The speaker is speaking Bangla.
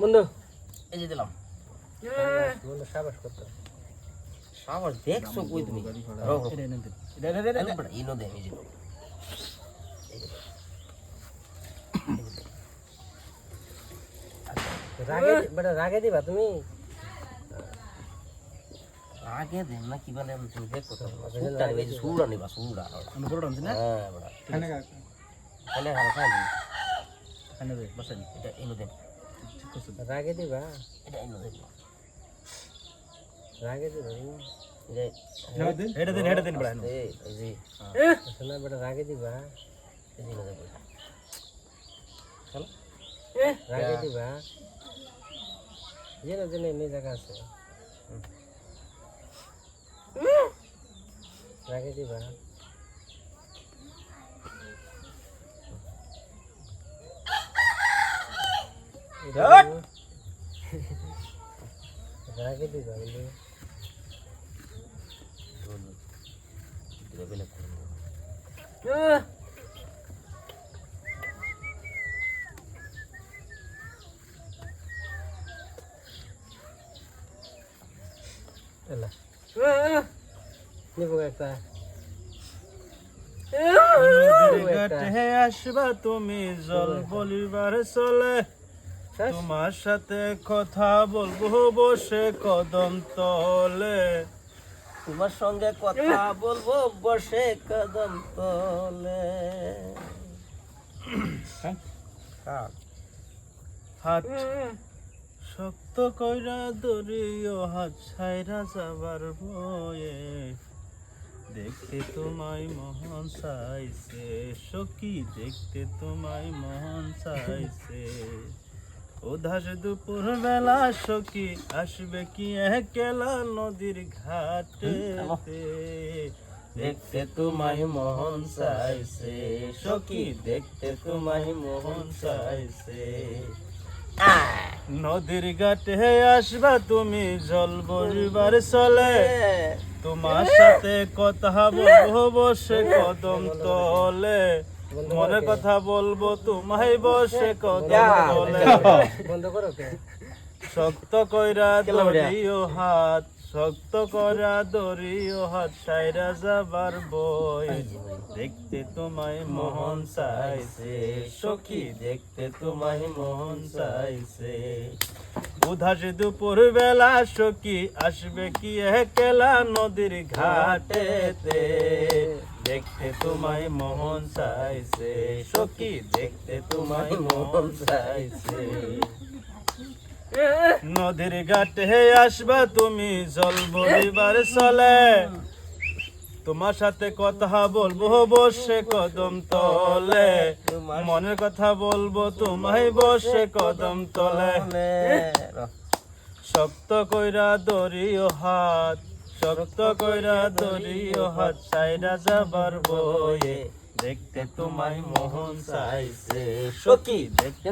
বন্ধু। এই যে দিলাম। বন্ধু সাবাস করতো সাবাস দেখছ কই তুমি? ইনো দে, এই রাগে বেটা রাগে দিবা তুমি? আগে দেন না কি বলে আমি তুমি দেখো সুরটা নিবা। হ্যাঁ, বড়। এটা দেন, রাগে দিবা? এটা দেন। রাগে দিবা? এই, এই শোনা বেটা রাগে দিবা? এই যে ইনো দেন। রাগে দিবা? এমনি জায়গা আছে। রাগে দিবা? রাগে দিবা বন্ধু এটা বেলে করব। এলা নিবো একটা ঘাটে আসবা তুমি জল বলিবার চলে শেষ? তোমার সাথে কথা বলব বসে কদম তলে তোমার সঙ্গে কথা বলব বসে কদম তলে হাত শক্ত কইরা দরিও হাত ছাইরা যাবার বয়ে দেখতে তোমায় মহন চাইছে সখী দেখতে তোমায় মহন চাইছে। উদাস দুপুর বেলা সখী আসবে কি একলা নদীর ঘাটে? দেখতে তোমায় মোহন চাইছে। সখি, দেখতে তোমায় মহন চাইছে। নদীর ঘাটে আসবা তুমি জল বরিবার চলে। তোমার সাথে কথা বলব বসে কদম তলে। মনে কথা বলব তোমায় বসে কদম তলে। বন্ধ করো। কে শক্ত কইরা দিও হাত শক্ত করা দরিও হাত সাইরা যাবার বই। দেখতে তোমায় মোহন চাইছে, সখী দেখতে তোমায় মোহন চাইছে। উধাস দুপুর বেলা সখী আসবে কি একলা নদীর ঘাটেতে? দেখতে তোমায় মোহন চাইছে, সখী দেখতে তোমায় মোহন চাইছে। নদীর ঘাটে আসবা তুমি জল বলিবার চলে তোমার সাথে কথা বলব বসে কদম তলে। মনের কথা বলব তোমায় বসে কদম তলে। শক্ত কইরা দরিও হাত, শক্ত কইরা দরিও হাত সাইরা যাবার বয়ে দেখতে তোমায় মোহন চাইছে। সখী, দেখতে